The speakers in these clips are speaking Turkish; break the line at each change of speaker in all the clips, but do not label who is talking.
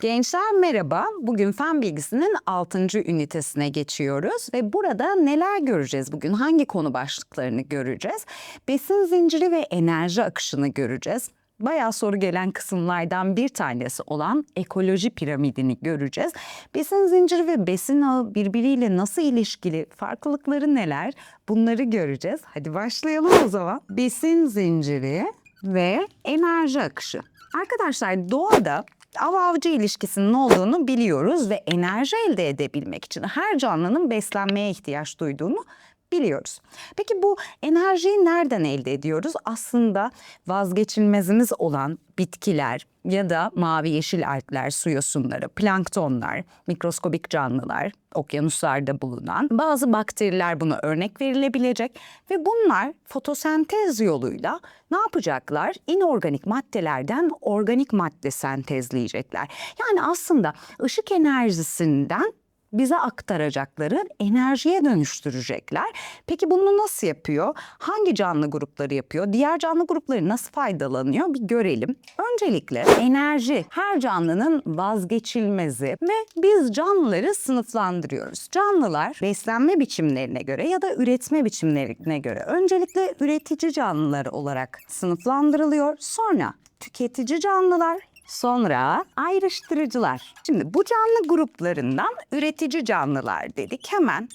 Gençler merhaba. Bugün fen bilgisinin 6. ünitesine geçiyoruz ve burada neler göreceğiz bugün? Hangi konu başlıklarını göreceğiz? Besin zinciri ve enerji akışını göreceğiz. Bayağı soru gelen kısımlardan bir tanesi olan ekoloji piramidini göreceğiz. Besin zinciri ve besin ağı birbiriyle nasıl ilişkili, farklılıkları neler? Bunları göreceğiz. Hadi başlayalım o zaman. Besin zinciri ve enerji akışı. Arkadaşlar doğada av avcı ilişkisinin olduğunu biliyoruz ve enerji elde edebilmek için her canlının beslenmeye ihtiyaç duyduğunu biliyoruz. Peki bu enerjiyi nereden elde ediyoruz? Aslında vazgeçilmezimiz olan bitkiler ya da mavi yeşil algler, su yosunları, planktonlar, mikroskobik canlılar, okyanuslarda bulunan bazı bakteriler buna örnek verilebilecek ve bunlar fotosentez yoluyla ne yapacaklar? İnorganik maddelerden organik madde sentezleyecekler. Yani aslında ışık enerjisinden bize aktaracakları enerjiye dönüştürecekler. Peki bunu nasıl yapıyor? Hangi canlı grupları yapıyor? Diğer canlı grupları nasıl faydalanıyor? Bir görelim. Öncelikle enerji her canlının vazgeçilmezi ve biz canlıları sınıflandırıyoruz. Canlılar beslenme biçimlerine göre ya da üretme biçimlerine göre öncelikle üretici canlılar olarak sınıflandırılıyor. Sonra tüketici canlılar, Sonra ayrıştırıcılar. Şimdi bu canlı gruplarından üretici canlılar dedik. Hemen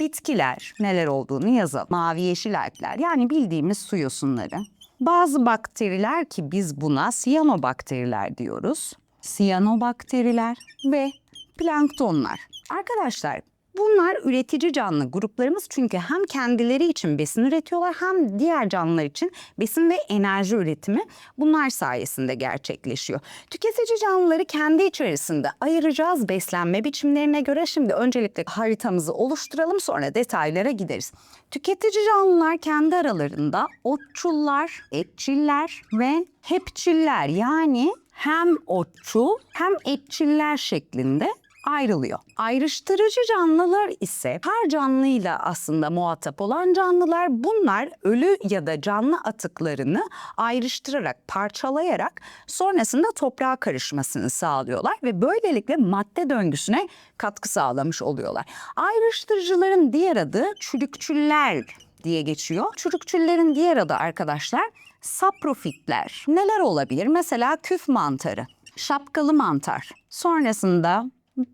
bitkiler neler olduğunu yazalım. Mavi yeşil algler yani bildiğimiz su yosunları. Bazı bakteriler ki biz buna siyanobakteriler diyoruz. Siyanobakteriler ve planktonlar. Arkadaşlar Bunlar üretici canlı gruplarımız çünkü hem kendileri için besin üretiyorlar hem diğer canlılar için besin ve enerji üretimi bunlar sayesinde gerçekleşiyor. Tüketici canlıları kendi içerisinde ayıracağız beslenme biçimlerine göre. Şimdi öncelikle haritamızı oluşturalım sonra detaylara gideriz. Tüketici canlılar kendi aralarında otçullar, etçiller ve hepçiller yani hem otçul hem etçiller şeklinde ayrılıyor. Ayrıştırıcı canlılar ise her canlıyla aslında muhatap olan canlılar bunlar ölü ya da canlı atıklarını ayrıştırarak, parçalayarak sonrasında toprağa karışmasını sağlıyorlar ve böylelikle madde döngüsüne katkı sağlamış oluyorlar. Ayrıştırıcıların diğer adı çürükçüller diye geçiyor. Çürükçüllerin diğer adı arkadaşlar saprofitler. Neler olabilir? Mesela küf mantarı, şapkalı mantar. Sonrasında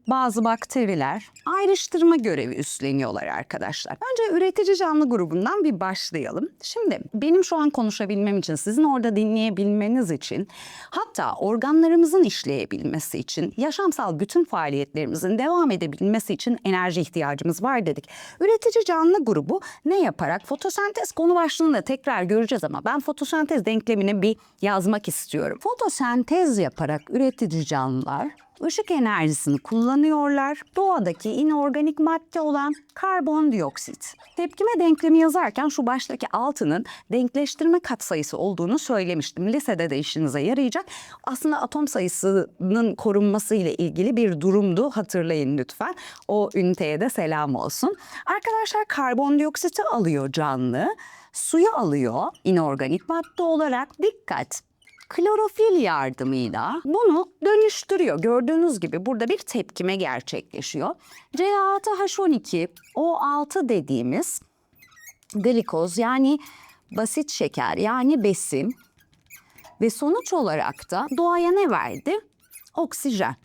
bazı bakteriler ayrıştırma görevi üstleniyorlar arkadaşlar. Önce üretici canlı grubundan bir başlayalım. Şimdi benim şu an konuşabilmem için, sizin orada dinleyebilmeniz için, hatta organlarımızın işleyebilmesi için, yaşamsal bütün faaliyetlerimizin devam edebilmesi için enerji ihtiyacımız var dedik. Üretici canlı grubu ne yaparak? Fotosentez konu başlığında tekrar göreceğiz ama ben fotosentez denklemini bir yazmak istiyorum. Fotosentez yaparak üretici canlılar ışık enerjisini kullanıyorlar. Doğadaki inorganik madde olan karbondioksit. Tepkime denklemi yazarken şu baştaki altının denkleştirme katsayısı olduğunu söylemiştim. Lisede de işinize yarayacak. Aslında atom sayısının korunması ile ilgili bir durumdu. Hatırlayın lütfen. O üniteye de selam olsun. Arkadaşlar karbondioksiti alıyor canlı. Suyu alıyor inorganik madde olarak. Dikkat! Klorofil yardımıyla bunu dönüştürüyor. Gördüğünüz gibi burada bir tepkime gerçekleşiyor. C6H12 O6 dediğimiz glikoz yani basit şeker yani besin ve sonuç olarak da doğaya ne verdi? Oksijen.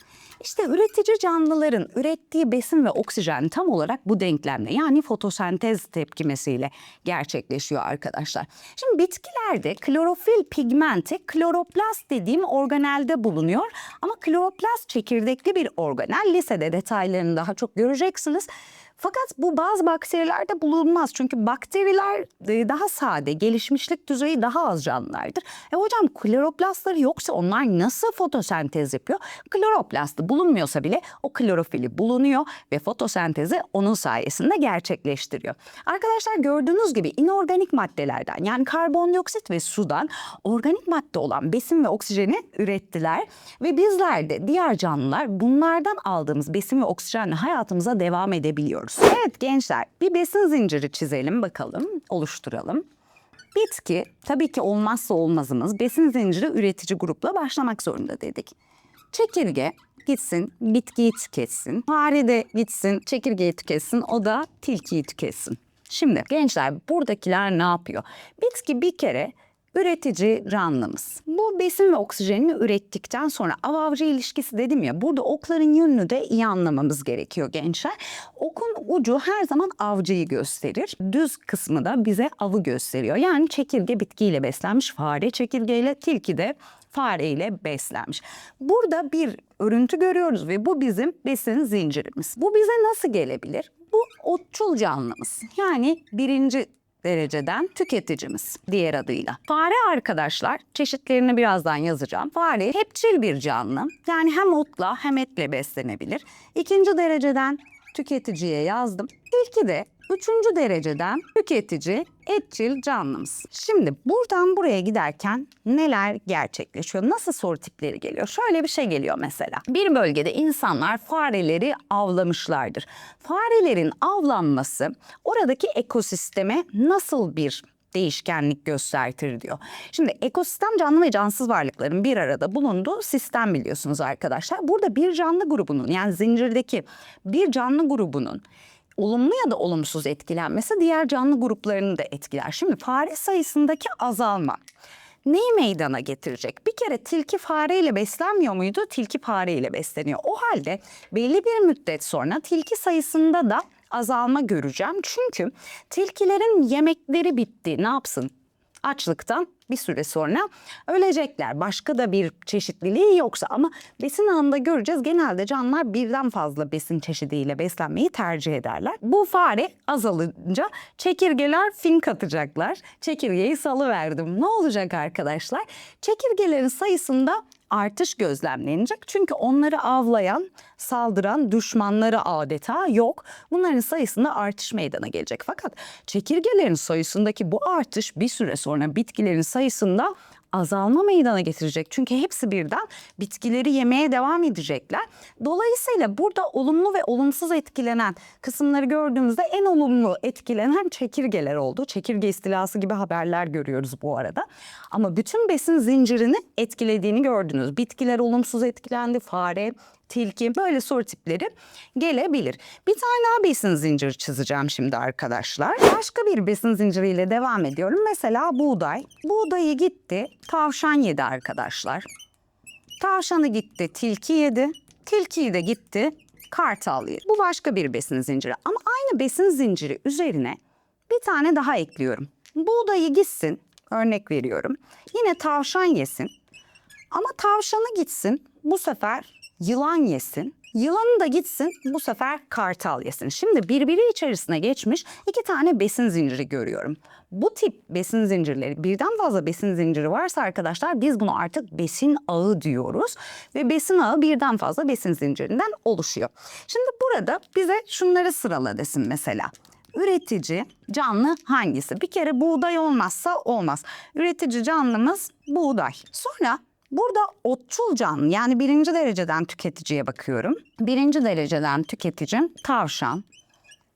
İşte üretici canlıların ürettiği besin ve oksijen tam olarak bu denklemle yani fotosentez tepkimesiyle gerçekleşiyor arkadaşlar. Şimdi bitkilerde klorofil pigmenti kloroplast dediğim organelde bulunuyor. Ama kloroplast çekirdekli bir organel. Lisede detaylarını daha çok göreceksiniz. Fakat bu bazı bakterilerde bulunmaz. Çünkü bakteriler e, daha sade, gelişmişlik düzeyi daha az canlılardır. E hocam kloroplastları yoksa onlar nasıl fotosentez yapıyor? Kloroplastı bulunmuyorsa bile o klorofili bulunuyor ve fotosentezi onun sayesinde gerçekleştiriyor. Arkadaşlar gördüğünüz gibi inorganik maddelerden yani karbondioksit ve sudan organik madde olan besin ve oksijeni ürettiler ve bizler de diğer canlılar bunlardan aldığımız besin ve oksijenle hayatımıza devam edebiliyoruz. Evet gençler bir besin zinciri çizelim bakalım, oluşturalım. Bitki tabii ki olmazsa olmazımız besin zinciri üretici grupla başlamak zorunda dedik. Çekirge gitsin bitkiyi tüketsin. Fare de gitsin çekirgeyi tüketsin. O da tilkiyi tüketsin. Şimdi gençler buradakiler ne yapıyor? Bitki bir kere üretici canlımız. Bu besin ve oksijenini ürettikten sonra av avcı ilişkisi dedim ya burada okların yönünü de iyi anlamamız gerekiyor gençler. Okun ucu her zaman avcıyı gösterir. Düz kısmı da bize avı gösteriyor. Yani çekirge bitkiyle beslenmiş, fare çekirgeyle, tilki de fareyle beslenmiş. Burada bir örüntü görüyoruz ve bu bizim besin zincirimiz. Bu bize nasıl gelebilir? Bu otçul canlımız. Yani birinci dereceden tüketicimiz diğer adıyla. Fare arkadaşlar çeşitlerini birazdan yazacağım. Fare hepçil bir canlı. Yani hem otla hem etle beslenebilir. İkinci dereceden tüketiciye yazdım. Tilki de üçüncü dereceden tüketici etçil canlımız. Şimdi buradan buraya giderken neler gerçekleşiyor? Nasıl soru tipleri geliyor? Şöyle bir şey geliyor mesela. Bir bölgede insanlar fareleri avlamışlardır. Farelerin avlanması oradaki ekosisteme nasıl bir değişkenlik göstertir diyor. Şimdi ekosistem canlı ve cansız varlıkların bir arada bulunduğu sistem biliyorsunuz arkadaşlar. Burada bir canlı grubunun yani zincirdeki bir canlı grubunun olumlu ya da olumsuz etkilenmesi diğer canlı gruplarını da etkiler. Şimdi fare sayısındaki azalma neyi meydana getirecek? Bir kere tilki fareyle beslenmiyor muydu? Tilki fareyle besleniyor. O halde belli bir müddet sonra tilki sayısında da azalma göreceğim. Çünkü tilkilerin yemekleri bitti. Ne yapsın? Açlıktan bir süre sonra ölecekler. Başka da bir çeşitliliği yoksa ama besin ağında göreceğiz. Genelde canlılar birden fazla besin çeşidiyle beslenmeyi tercih ederler. Bu fare azalınca çekirgeler fink atacaklar. Çekirgeyi salıverdim. Ne olacak arkadaşlar? Çekirgelerin sayısında artış gözlemlenecek. Çünkü onları avlayan, saldıran düşmanları adeta yok. Bunların sayısında artış meydana gelecek. Fakat çekirgelerin sayısındaki bu artış bir süre sonra bitkilerin sayısında azalma meydana getirecek. Çünkü hepsi birden bitkileri yemeye devam edecekler. Dolayısıyla burada olumlu ve olumsuz etkilenen kısımları gördüğümüzde en olumlu etkilenen çekirgeler oldu. Çekirge istilası gibi haberler görüyoruz bu arada. Ama bütün besin zincirini etkilediğini gördünüz. Bitkiler olumsuz etkilendi, fare, tilki böyle soru tipleri gelebilir. Bir tane daha besin zinciri çizeceğim şimdi arkadaşlar. Başka bir besin zinciriyle devam ediyorum. Mesela buğday. Buğdayı gitti, tavşan yedi arkadaşlar. Tavşanı gitti, tilki yedi. Tilkiyi de gitti, kartal yedi. Bu başka bir besin zinciri. Ama aynı besin zinciri üzerine bir tane daha ekliyorum. Buğdayı gitsin, örnek veriyorum. Yine tavşan yesin. Ama tavşanı gitsin, bu sefer yılan yesin. Yılanı da gitsin bu sefer kartal yesin. Şimdi birbiri içerisine geçmiş iki tane besin zinciri görüyorum. Bu tip besin zincirleri birden fazla besin zinciri varsa arkadaşlar biz bunu artık besin ağı diyoruz. Ve besin ağı birden fazla besin zincirinden oluşuyor. Şimdi burada bize şunları sırala desin mesela. Üretici canlı hangisi? Bir kere buğday olmazsa olmaz. Üretici canlımız buğday. Sonra Burada otçul canlı yani birinci dereceden tüketiciye bakıyorum. Birinci dereceden tüketicim tavşan,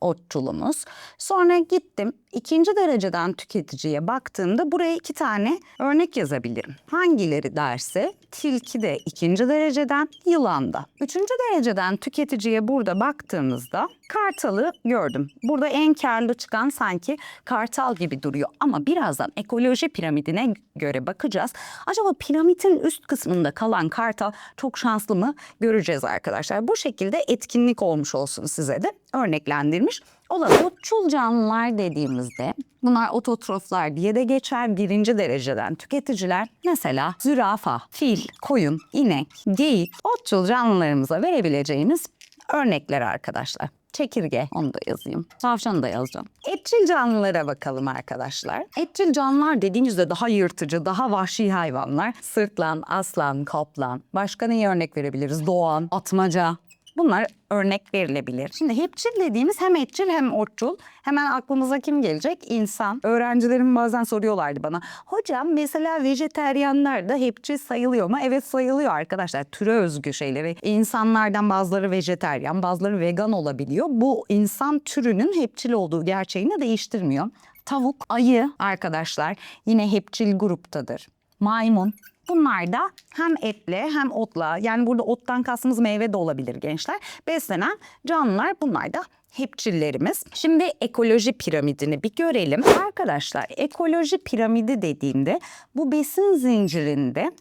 otçulumuz. Sonra gittim ikinci dereceden tüketiciye baktığımda buraya iki tane örnek yazabilirim. Hangileri derse tilki de ikinci dereceden, yılan da. Üçüncü dereceden tüketiciye burada baktığımızda kartalı gördüm. Burada en karlı çıkan sanki kartal gibi duruyor. Ama birazdan ekoloji piramidine göre bakacağız. Acaba piramidin üst kısmında kalan kartal çok şanslı mı göreceğiz arkadaşlar. Bu şekilde etkinlik olmuş olsun size de örneklendirmiş olalım. Otçul canlılar dediğimizde bunlar ototroflar diye de geçer birinci dereceden tüketiciler. Mesela zürafa, fil, koyun, inek, geyik otçul canlılarımıza verebileceğimiz örnekler arkadaşlar. Çekirge, onu da yazayım. Tavşanı da yazacağım. Etçil canlılara bakalım arkadaşlar. Etçil canlılar dediğinizde daha yırtıcı, daha vahşi hayvanlar. Sırtlan, aslan, kaplan. Başka neye örnek verebiliriz? Doğan, atmaca, Bunlar örnek verilebilir. Şimdi hepçil dediğimiz hem etçil hem otçul. Hemen aklımıza kim gelecek? İnsan. Öğrencilerim bazen soruyorlardı bana. Hocam mesela vejeteryanlar da hepçil sayılıyor mu? Evet sayılıyor arkadaşlar. Türe özgü şeyleri. İnsanlardan bazıları vejeteryan, bazıları vegan olabiliyor. Bu insan türünün hepçil olduğu gerçeğini değiştirmiyor. Tavuk, ayı arkadaşlar yine hepçil gruptadır. Maymun, Bunlar da hem etle hem otla yani burada ottan kastımız meyve de olabilir gençler. Beslenen canlılar bunlar da hepçillerimiz. Şimdi ekoloji piramidini bir görelim. Arkadaşlar ekoloji piramidi dediğimde bu besin zincirinde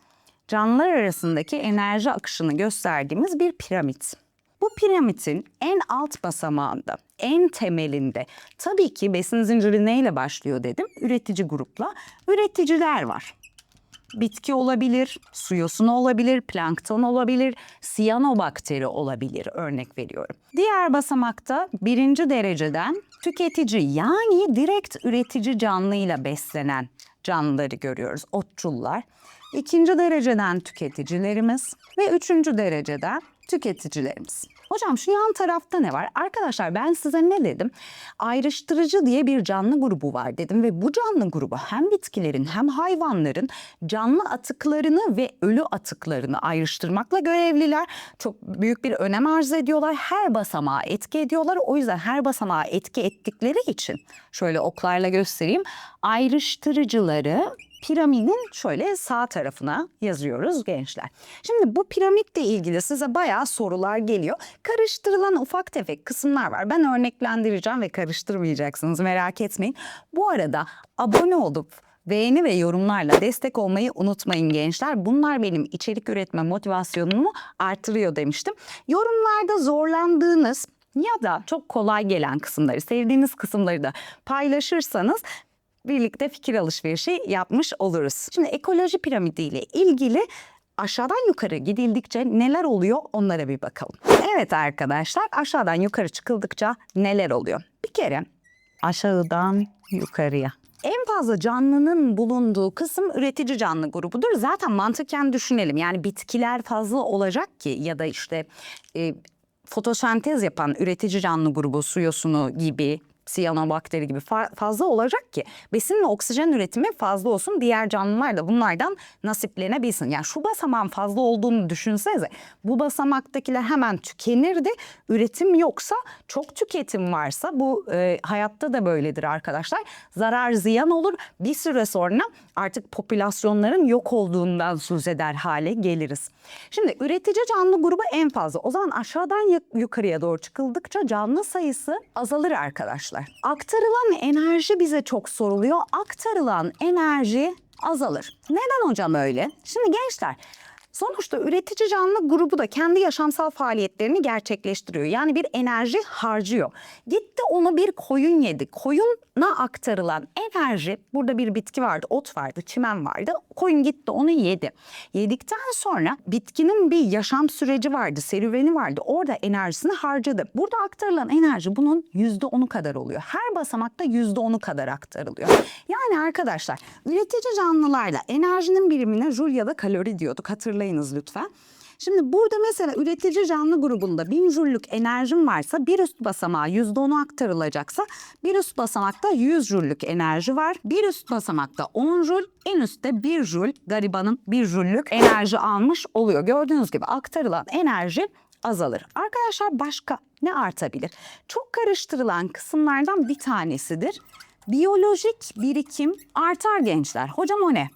canlılar arasındaki enerji akışını gösterdiğimiz bir piramit. Bu piramidin en alt basamağında, en temelinde tabii ki besin zinciri neyle başlıyor dedim? Üretici grupla. Üreticiler var. Bitki olabilir, su yosunu olabilir, plankton olabilir, siyanobakteri olabilir örnek veriyorum. Diğer basamakta birinci dereceden tüketici yani direkt üretici canlıyla beslenen canlıları görüyoruz. Otçullar. İkinci dereceden tüketicilerimiz ve üçüncü dereceden tüketicilerimiz. Hocam şu yan tarafta ne var? Arkadaşlar ben size ne dedim? Ayrıştırıcı diye bir canlı grubu var dedim ve bu canlı grubu hem bitkilerin hem hayvanların canlı atıklarını ve ölü atıklarını ayrıştırmakla görevliler. Çok büyük bir önem arz ediyorlar. Her basamağa etki ediyorlar. O yüzden her basamağa etki ettikleri için şöyle oklarla göstereyim. Ayrıştırıcıları piramidin şöyle sağ tarafına yazıyoruz gençler. Şimdi bu piramitle ilgili size bayağı sorular geliyor. Karıştırılan ufak tefek kısımlar var. Ben örneklendireceğim ve karıştırmayacaksınız merak etmeyin. Bu arada abone olup beğeni ve yorumlarla destek olmayı unutmayın gençler. Bunlar benim içerik üretme motivasyonumu artırıyor demiştim. Yorumlarda zorlandığınız ya da çok kolay gelen kısımları, sevdiğiniz kısımları da paylaşırsanız birlikte fikir alışverişi yapmış oluruz. Şimdi ekoloji piramidi ile ilgili aşağıdan yukarı gidildikçe neler oluyor onlara bir bakalım. Evet arkadaşlar aşağıdan yukarı çıkıldıkça neler oluyor? Bir kere aşağıdan yukarıya. En fazla canlının bulunduğu kısım üretici canlı grubudur. Zaten mantıken düşünelim. Yani bitkiler fazla olacak ki ya da işte e, fotosentez yapan üretici canlı grubu su yosunu gibi siyanobakteri gibi fa- fazla olacak ki besin ve oksijen üretimi fazla olsun. Diğer canlılar da bunlardan nasiplenebilsin. Yani şu basamağın fazla olduğunu düşünsenize. Bu basamaktakiler hemen tükenirdi. Üretim yoksa çok tüketim varsa bu e, hayatta da böyledir arkadaşlar. Zarar ziyan olur. Bir süre sonra artık popülasyonların yok olduğundan söz eder hale geliriz. Şimdi üretici canlı grubu en fazla. O zaman aşağıdan yu- yukarıya doğru çıkıldıkça canlı sayısı azalır arkadaşlar. Aktarılan enerji bize çok soruluyor. Aktarılan enerji azalır. Neden hocam öyle? Şimdi gençler Sonuçta üretici canlı grubu da kendi yaşamsal faaliyetlerini gerçekleştiriyor. Yani bir enerji harcıyor. Gitti onu bir koyun yedi. Koyuna aktarılan enerji, burada bir bitki vardı, ot vardı, çimen vardı. Koyun gitti onu yedi. Yedikten sonra bitkinin bir yaşam süreci vardı, serüveni vardı. Orada enerjisini harcadı. Burada aktarılan enerji bunun yüzde onu kadar oluyor. Her basamakta yüzde onu kadar aktarılıyor. Yani arkadaşlar üretici canlılarla enerjinin birimine joule ya da kalori diyorduk hatırlayınız lütfen. Şimdi burada mesela üretici canlı grubunda 1000 jüllük enerjim varsa bir üst basamağa %10'u aktarılacaksa bir üst basamakta 100 jüllük enerji var. Bir üst basamakta 10 jül, en üstte 1 jül garibanın 1 jüllük enerji almış oluyor. Gördüğünüz gibi aktarılan enerji azalır. Arkadaşlar başka ne artabilir? Çok karıştırılan kısımlardan bir tanesidir. Biyolojik birikim artar gençler. Hocam o ne?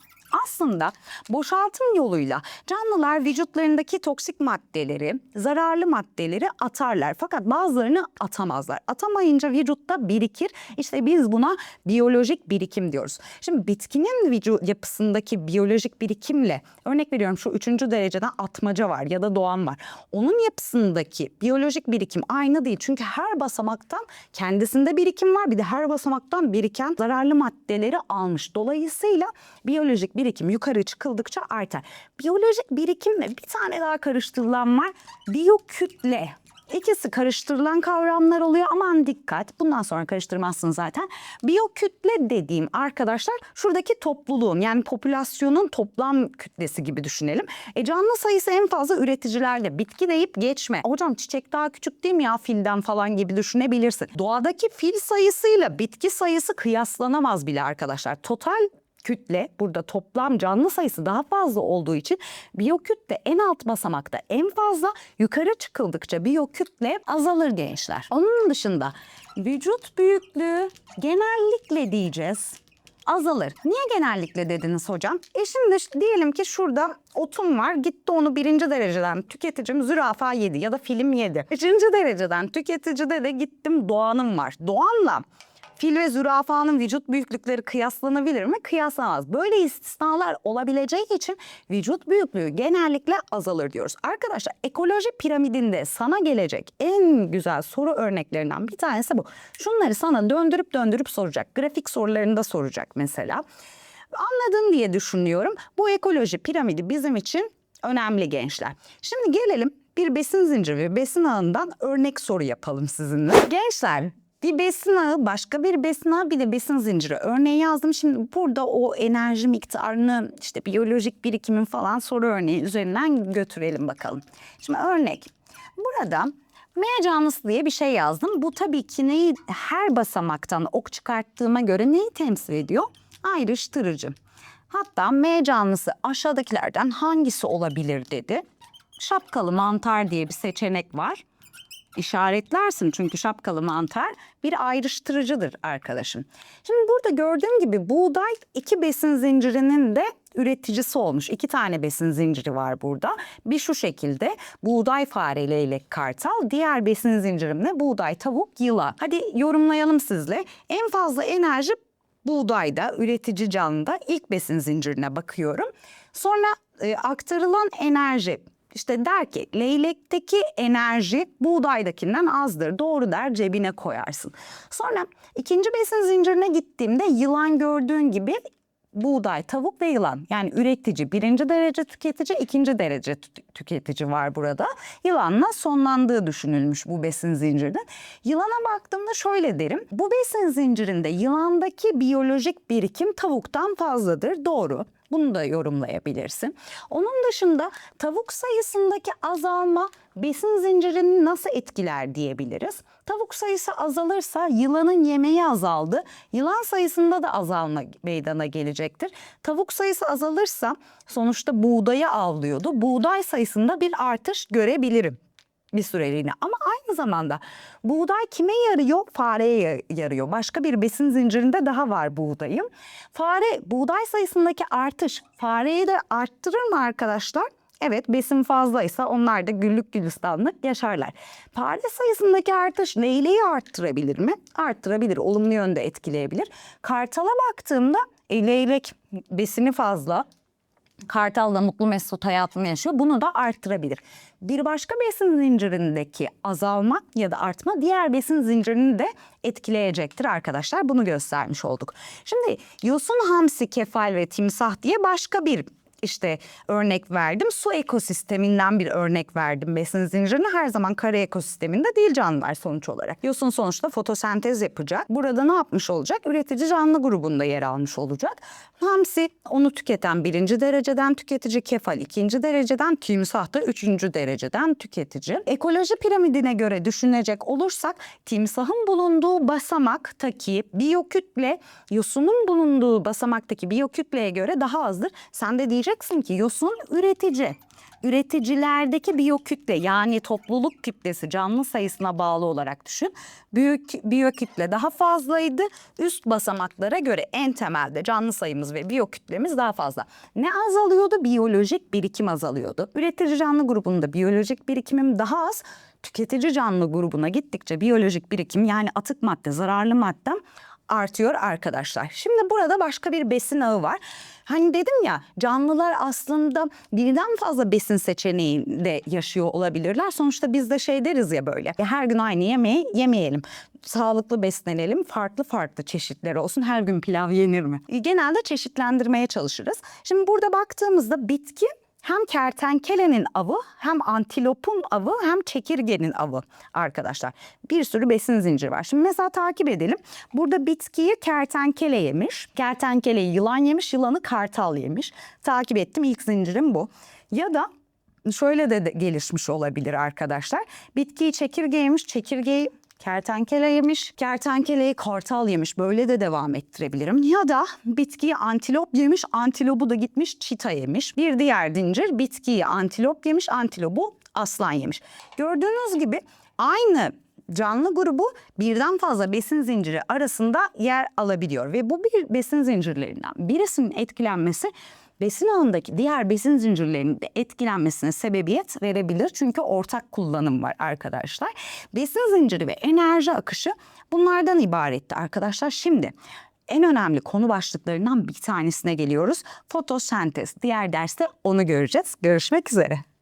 Aslında boşaltım yoluyla canlılar vücutlarındaki toksik maddeleri, zararlı maddeleri atarlar. Fakat bazılarını atamazlar. Atamayınca vücutta birikir. İşte biz buna biyolojik birikim diyoruz. Şimdi bitkinin vücut yapısındaki biyolojik birikimle örnek veriyorum şu üçüncü dereceden atmaca var ya da doğan var. Onun yapısındaki biyolojik birikim aynı değil. Çünkü her basamaktan kendisinde birikim var. Bir de her basamaktan biriken zararlı maddeleri almış. Dolayısıyla biyolojik birikim yukarı çıkıldıkça artar. Biyolojik birikimle bir tane daha karıştırılan var. Biyokütle. İkisi karıştırılan kavramlar oluyor. Aman dikkat. Bundan sonra karıştırmazsın zaten. Biyokütle dediğim arkadaşlar şuradaki topluluğun yani popülasyonun toplam kütlesi gibi düşünelim. E canlı sayısı en fazla üreticilerde. Bitki deyip geçme. Hocam çiçek daha küçük değil mi ya filden falan gibi düşünebilirsin. Doğadaki fil sayısıyla bitki sayısı kıyaslanamaz bile arkadaşlar. Total kütle burada toplam canlı sayısı daha fazla olduğu için biyokütle en alt basamakta en fazla yukarı çıkıldıkça biyokütle azalır gençler. Onun dışında vücut büyüklüğü genellikle diyeceğiz azalır. Niye genellikle dediniz hocam? E şimdi diyelim ki şurada otum var. Gitti onu birinci dereceden tüketicim zürafa yedi ya da film yedi. Üçüncü dereceden tüketicide de gittim doğanım var. Doğanla Fil ve zürafanın vücut büyüklükleri kıyaslanabilir mi? Kıyaslanamaz. Böyle istisnalar olabileceği için vücut büyüklüğü genellikle azalır diyoruz. Arkadaşlar ekoloji piramidinde sana gelecek en güzel soru örneklerinden bir tanesi bu. Şunları sana döndürüp döndürüp soracak. Grafik sorularında soracak mesela. Anladın diye düşünüyorum. Bu ekoloji piramidi bizim için önemli gençler. Şimdi gelelim bir besin zinciri ve besin ağından örnek soru yapalım sizinle. Gençler bir besin ağı, başka bir besin ağı, bir de besin zinciri örneği yazdım. Şimdi burada o enerji miktarını işte biyolojik birikimin falan soru örneği üzerinden götürelim bakalım. Şimdi örnek. Burada M canlısı diye bir şey yazdım. Bu tabii ki neyi her basamaktan ok çıkarttığıma göre neyi temsil ediyor? Ayrıştırıcı. Hatta M canlısı aşağıdakilerden hangisi olabilir dedi. Şapkalı mantar diye bir seçenek var işaretlersin çünkü şapkalı mantar bir ayrıştırıcıdır arkadaşım. Şimdi burada gördüğün gibi buğday iki besin zincirinin de üreticisi olmuş. İki tane besin zinciri var burada. Bir şu şekilde buğday fare leylek kartal. Diğer besin zincirimde buğday tavuk yılan. Hadi yorumlayalım sizle. En fazla enerji buğdayda üretici canlıda ilk besin zincirine bakıyorum. Sonra e, aktarılan enerji işte der ki leylekteki enerji buğdaydakinden azdır. Doğru der cebine koyarsın. Sonra ikinci besin zincirine gittiğimde yılan gördüğün gibi buğday, tavuk ve yılan. Yani üretici, birinci derece tüketici, ikinci derece tü- tüketici var burada. Yılanla sonlandığı düşünülmüş bu besin zincirinin. Yılana baktığımda şöyle derim. Bu besin zincirinde yılandaki biyolojik birikim tavuktan fazladır. Doğru. Bunu da yorumlayabilirsin. Onun dışında tavuk sayısındaki azalma besin zincirini nasıl etkiler diyebiliriz. Tavuk sayısı azalırsa yılanın yemeği azaldı. Yılan sayısında da azalma meydana gelecektir. Tavuk sayısı azalırsa sonuçta buğdayı avlıyordu. Buğday sayısında bir artış görebilirim bir süreliğine. Ama aynı zamanda buğday kime yarıyor? Fareye ya- yarıyor. Başka bir besin zincirinde daha var buğdayın. Fare, buğday sayısındaki artış fareyi de arttırır mı arkadaşlar? Evet besin fazlaysa onlar da güllük gülistanlık yaşarlar. Fare sayısındaki artış leyleği arttırabilir mi? Arttırabilir, olumlu yönde etkileyebilir. Kartala baktığımda e, leylek besini fazla, Kartal da mutlu mesut hayatını yaşıyor. Bunu da arttırabilir. Bir başka besin zincirindeki azalma ya da artma diğer besin zincirini de etkileyecektir arkadaşlar. Bunu göstermiş olduk. Şimdi yosun, hamsi, kefal ve timsah diye başka bir işte örnek verdim. Su ekosisteminden bir örnek verdim besin zincirini. Her zaman kara ekosisteminde değil canlılar sonuç olarak. Yosun sonuçta fotosentez yapacak. Burada ne yapmış olacak? Üretici canlı grubunda yer almış olacak. Hamsi onu tüketen birinci dereceden tüketici, kefal ikinci dereceden, timsah da üçüncü dereceden tüketici. Ekoloji piramidine göre düşünecek olursak timsahın bulunduğu basamaktaki biyokütle yosunun bulunduğu basamaktaki biyokütleye göre daha azdır. Sen de diyeceksin ki yosun üretici. Üreticilerdeki biyokütle yani topluluk kütlesi canlı sayısına bağlı olarak düşün. Büyük biyokütle daha fazlaydı. Üst basamaklara göre en temelde canlı sayımız ve biyokütlemiz daha fazla. Ne azalıyordu? Biyolojik birikim azalıyordu. Üretici canlı grubunda biyolojik birikimim daha az. Tüketici canlı grubuna gittikçe biyolojik birikim yani atık madde, zararlı maddem artıyor arkadaşlar. Şimdi burada başka bir besin ağı var. Hani dedim ya canlılar aslında birden fazla besin seçeneğinde yaşıyor olabilirler. Sonuçta biz de şey deriz ya böyle. "Ya Her gün aynı yemeği yemeyelim. Sağlıklı beslenelim. Farklı farklı çeşitleri olsun. Her gün pilav yenir mi? Genelde çeşitlendirmeye çalışırız. Şimdi burada baktığımızda bitki hem kertenkelenin avı hem antilopun avı hem çekirgenin avı arkadaşlar. Bir sürü besin zinciri var. Şimdi mesela takip edelim. Burada bitkiyi kertenkele yemiş. Kertenkeleyi yılan yemiş. Yılanı kartal yemiş. Takip ettim. İlk zincirim bu. Ya da şöyle de, gelişmiş olabilir arkadaşlar. Bitkiyi çekirge yemiş. Çekirgeyi Kertenkele yemiş, kertenkeleyi kartal yemiş. Böyle de devam ettirebilirim. Ya da bitkiyi antilop yemiş, antilobu da gitmiş çita yemiş. Bir diğer zincir bitkiyi antilop yemiş, antilobu aslan yemiş. Gördüğünüz gibi aynı canlı grubu birden fazla besin zinciri arasında yer alabiliyor ve bu bir besin zincirlerinden birisinin etkilenmesi besin ağındaki diğer besin zincirlerinin de etkilenmesine sebebiyet verebilir. Çünkü ortak kullanım var arkadaşlar. Besin zinciri ve enerji akışı bunlardan ibaretti arkadaşlar. Şimdi en önemli konu başlıklarından bir tanesine geliyoruz. Fotosentez. Diğer derste onu göreceğiz. Görüşmek üzere.